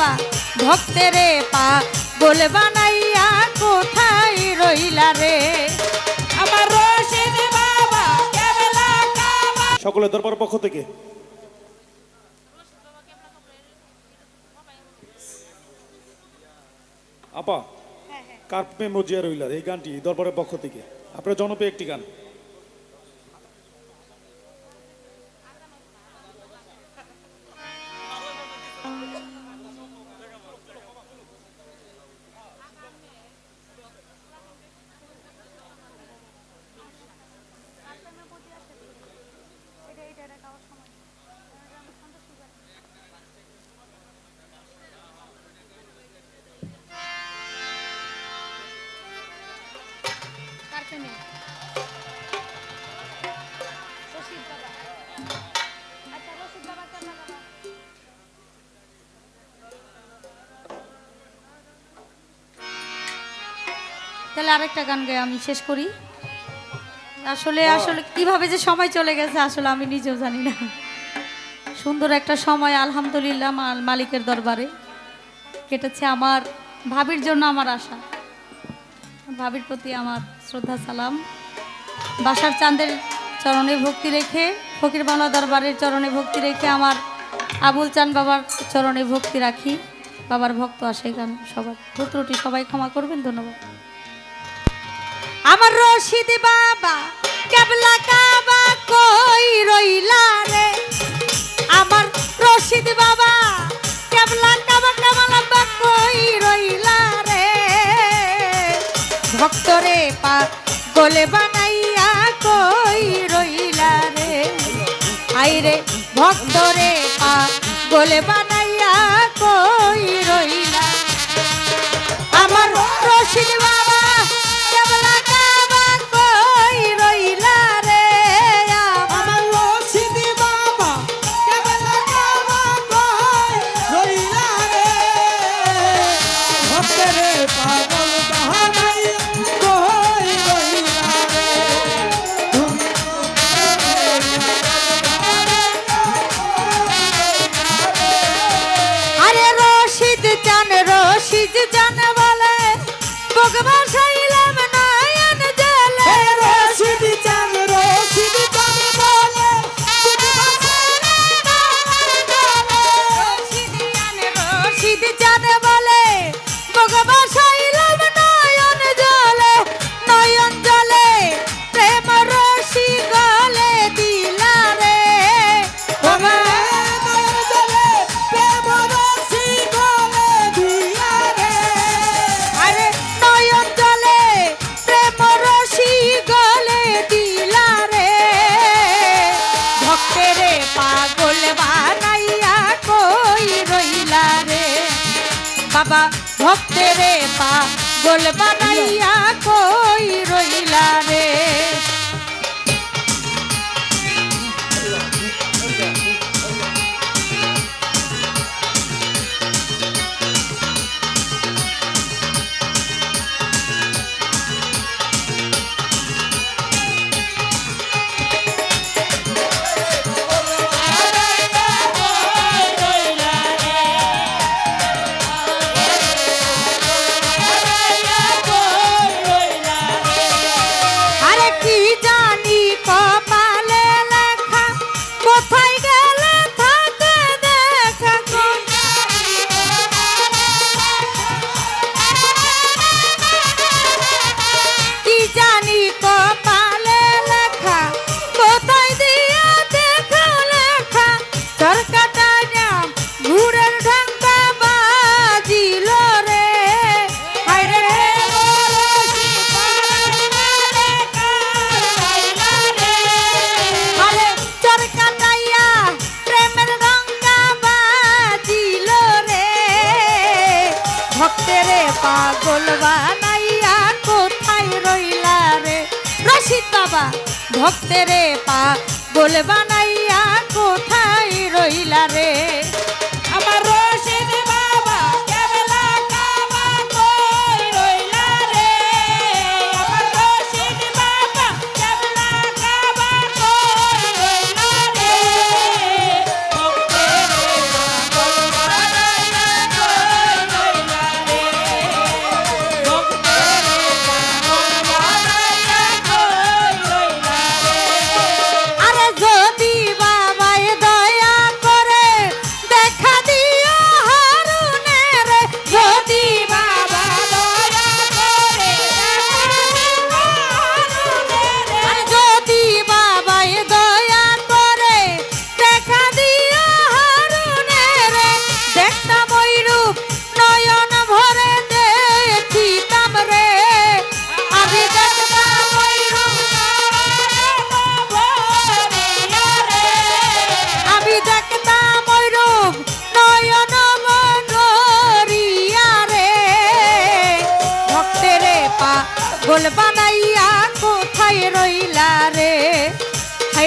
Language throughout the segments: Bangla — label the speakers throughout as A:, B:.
A: বাবা ভক্তেরে পা গোল বানাইয়া কোথায় রইলা রে? আমার রশিদ বাবা কেবলা কাবা।
B: সকলের দরবার পক্ষ থেকে। আপা কার্পে প্রেম রোজিয়া রইলা এই গানটি দরবারের পক্ষ থেকে? আপনার জনপ্রিয় একটি গান।
A: তাহলে আরেকটা গান গায়ে আমি শেষ করি। আসলে আসলে কীভাবে যে সময় চলে গেছে আসলে আমি নিজেও জানি না। সুন্দর একটা সময় আলহামদুলিল্লাহ মালিকের দরবারে। কেটেছে আমার ভাবির জন্য আমার আশা। ভাবির প্রতি আমার শ্রদ্ধা, সালাম। বাসার চাঁদের চরণে ভক্তি রেখে, ফকির বাংলা দরবারের চরণে ভক্তি রেখে আমার আবুল চান বাবার চরণে ভক্তি রাখি। বাবার ভক্ত আসে গান সবার। ভুত্রটি সবাই ক্ষমা করবেন, ধন্যবাদ। আমার রশিদ বাবা, কেবলা কাবা কই রইলা রে? আমার রশিদ বাবা, কেবলা কাবা কামালা কই রইলা ভক্তরে পা গোলে বানাইয়া কই রইলা রে? আইরে ভক্তরে পা গোলে বানাইয়া কই রইলা? আমার রশিদ বাবা কেবলা কাবা কই রইলা রে? আমার রশিদ বাবা কেবলা কাবা কই রইলা রে?
C: ভক্তরে পাগল বাহানাই
A: পাগল বানাইয়া কই রইলা রে? রশিদ বাবা ভক্তেরে পাগল বানাইয়া কোথায় রইলা রে?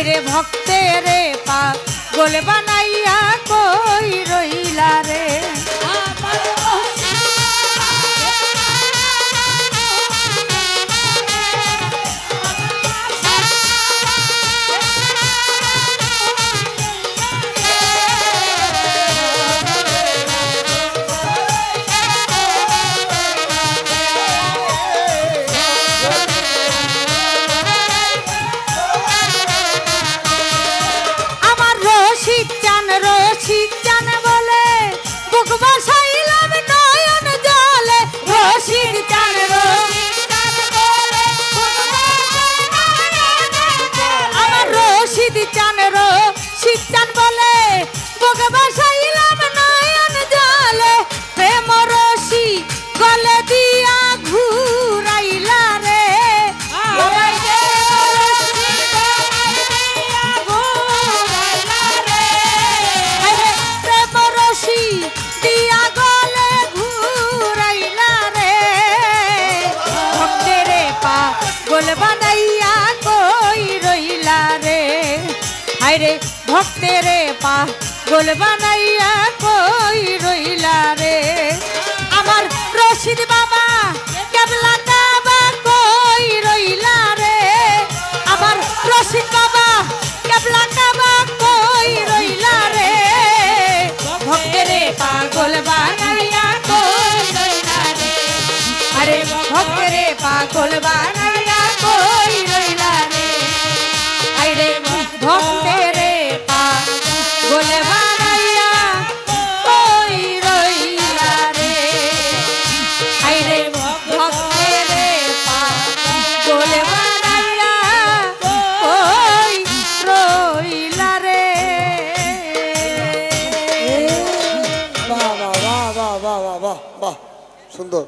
A: হাইরে ভক্তের পা গোল বানাইয়া কই রইলা রে? Các হায়রে ভক্তের পা, গোল বানাইয়া কই রইলা রে? আমার রশিদ বাবা কেবলা কাবা কই রইলা রে? আমার রশিদ বাবা কেবলা কাবা কই রইলা রে? ভক্তের পাগল বানাইয়া কই রইলা রে? আরে ভক্তের পাগল বানাইয়া
D: বাহ বাহ সুন্দর।